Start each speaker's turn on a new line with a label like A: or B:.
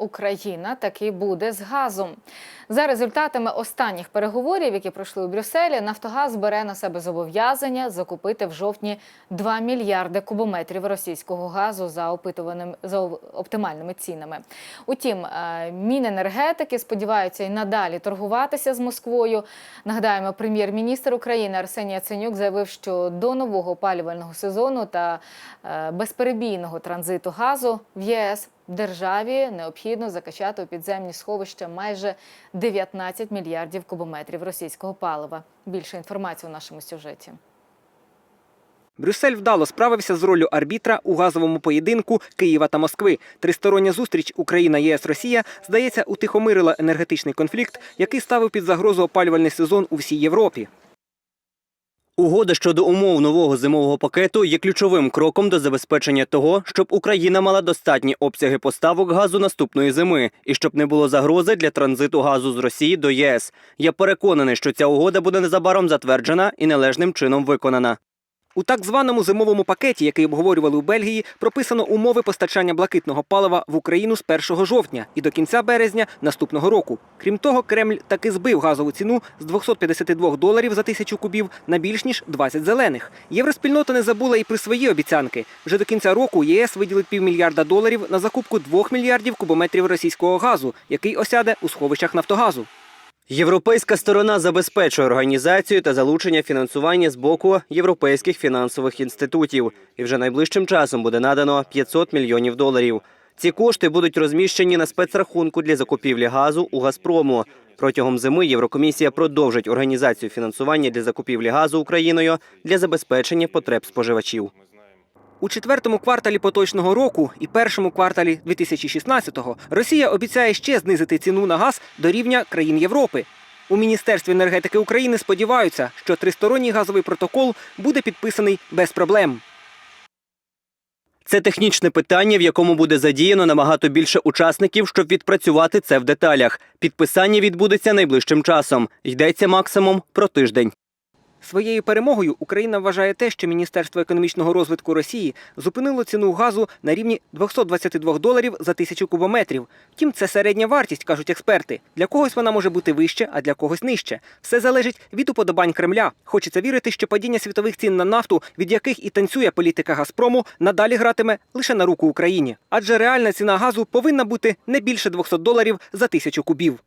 A: Україна таки буде з газом. За результатами останніх переговорів, які пройшли у Брюсселі, Нафтогаз бере на себе зобов'язання закупити в жовтні 2 мільярди кубометрів російського газу за опитуваним за оптимальними цінами. Утім, е, Міненергетики сподіваються і надалі торгуватися з Москвою. Нагадаємо, прем'єр-міністр України Арсеній Яценюк заявив, що до нового опалювального сезону та е, безперебійного транзиту газу в ЄС державі необхідно закачати у підземні сховища майже 19 мільярдів кубометрів російського палива. Більше інформації у нашому сюжеті.
B: Брюссель вдало справився з роллю арбітра у газовому поєдинку Києва та Москви. Тристороння зустріч Україна, ЄС, Росія здається утихомирила енергетичний конфлікт, який ставив під загрозу опалювальний сезон у всій Європі.
C: Угода щодо умов нового зимового пакету є ключовим кроком до забезпечення того, щоб Україна мала достатні обсяги поставок газу наступної зими і щоб не було загрози для транзиту газу з Росії до ЄС. Я переконаний, що ця угода буде незабаром затверджена і належним чином виконана.
B: У так званому зимовому пакеті, який обговорювали у Бельгії, прописано умови постачання блакитного палива в Україну з 1 жовтня і до кінця березня наступного року. Крім того, Кремль таки збив газову ціну з 252 доларів за тисячу кубів на більш ніж 20 зелених. Євроспільнота не забула і про свої обіцянки. Вже до кінця року ЄС виділить півмільярда доларів на закупку 2 мільярдів кубометрів російського газу, який осяде у сховищах Нафтогазу.
C: Європейська сторона забезпечує організацію та залучення фінансування з боку європейських фінансових інститутів. І вже найближчим часом буде надано 500 мільйонів доларів. Ці кошти будуть розміщені на спецрахунку для закупівлі газу у Газпрому. Протягом зими Єврокомісія продовжить організацію фінансування для закупівлі газу Україною для забезпечення потреб споживачів.
B: У четвертому кварталі поточного року і першому кварталі 2016-го Росія обіцяє ще знизити ціну на газ до рівня країн Європи. У Міністерстві енергетики України сподіваються, що тристоронній газовий протокол буде підписаний без проблем.
C: Це технічне питання, в якому буде задіяно набагато більше учасників, щоб відпрацювати це в деталях. Підписання відбудеться найближчим часом. Йдеться максимум про тиждень.
B: Своєю перемогою Україна вважає те, що Міністерство економічного розвитку Росії зупинило ціну газу на рівні 222 доларів за тисячу кубометрів. Втім, це середня вартість, кажуть експерти. Для когось вона може бути вище, а для когось нижче. Все залежить від уподобань Кремля. Хочеться вірити, що падіння світових цін на нафту, від яких і танцює політика Газпрому, надалі гратиме лише на руку Україні. Адже реальна ціна газу повинна бути не більше 200 доларів за тисячу кубів.